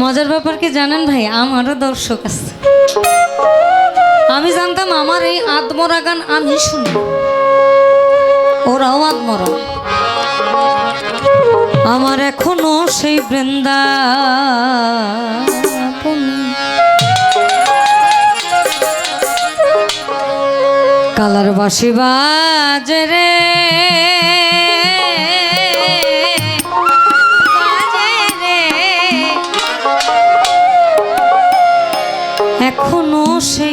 মজার ব্যাপার কি জানেন ভাই? আমারও দর্শক আছে। আমি জানতাম আমার এই আত্মরা গান আমি শুনি। ওরাও আত্মরা আমার এখনও সেই বৃন্দা কালার বাসি বাজে রে। এখনও সেই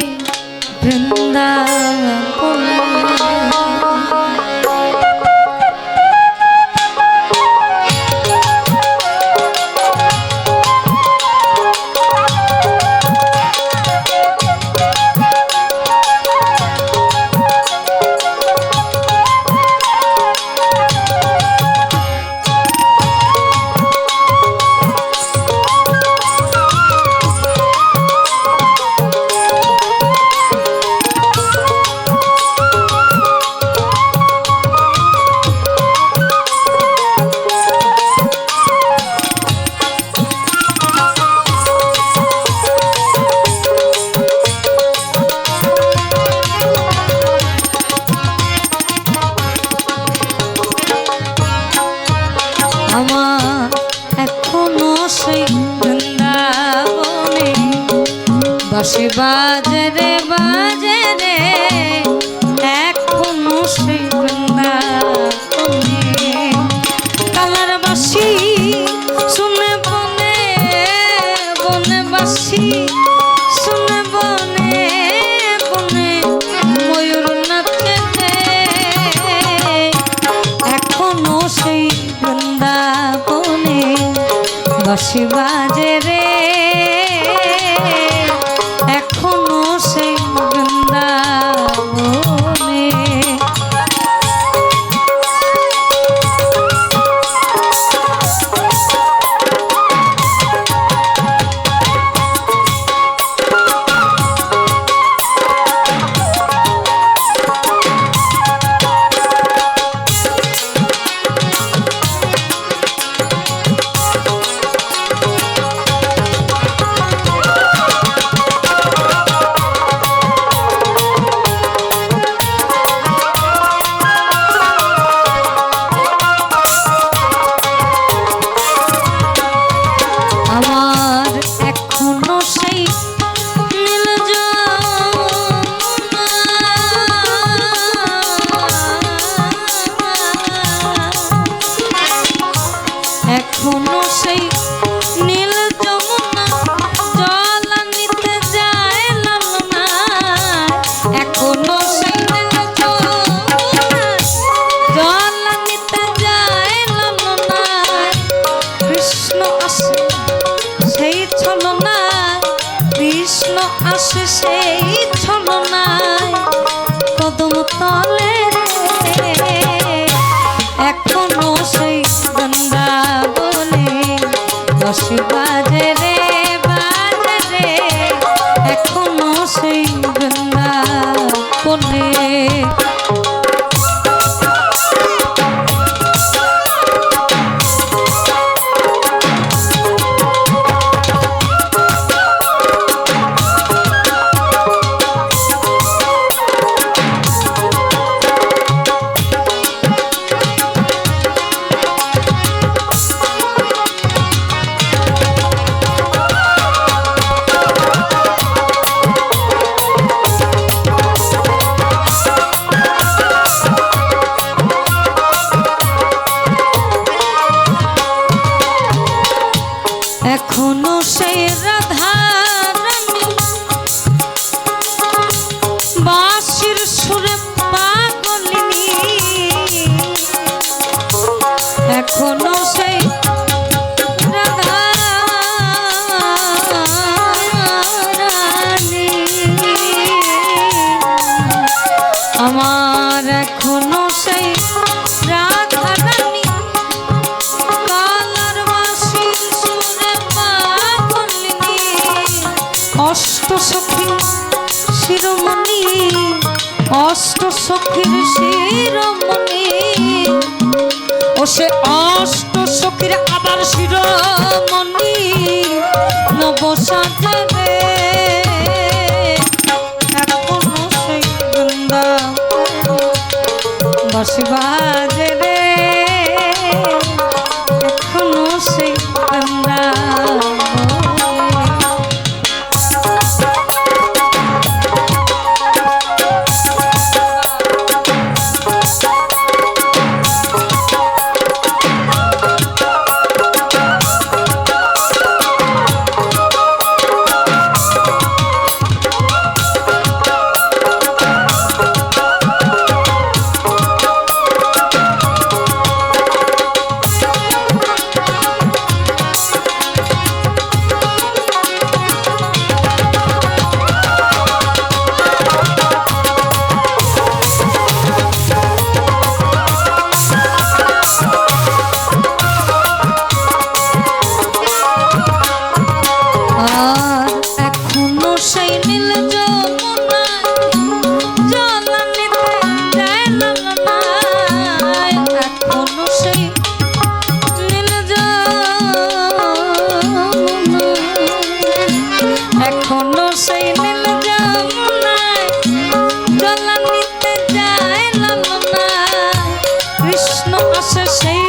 বাসে বাজে রে বাজে রে। এখনও সেই কালার বাসি, শুনে বনে বনে বাসি, শুনে বনে বনে ময়ূর নাচে এখনও সেই বৃন্দাবনে বাসি বাজে বাসি shanti আসে সেই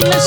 বাঁধনে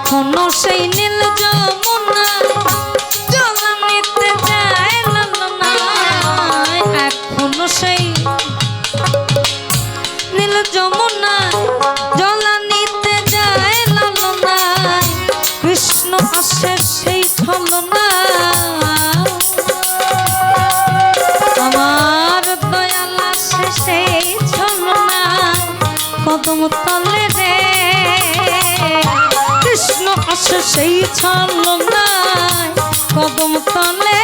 এখনও সেই নীল যমুনা জল নিতে যায় না। এখনও সেই নীল যমুনা জল নিতে যায় না। কৃষ্ণ আসে সেই ছলনা। আমার দয়াল আসে সেই ছলনা। কদম তলে সেই ছলনায় কদম তলে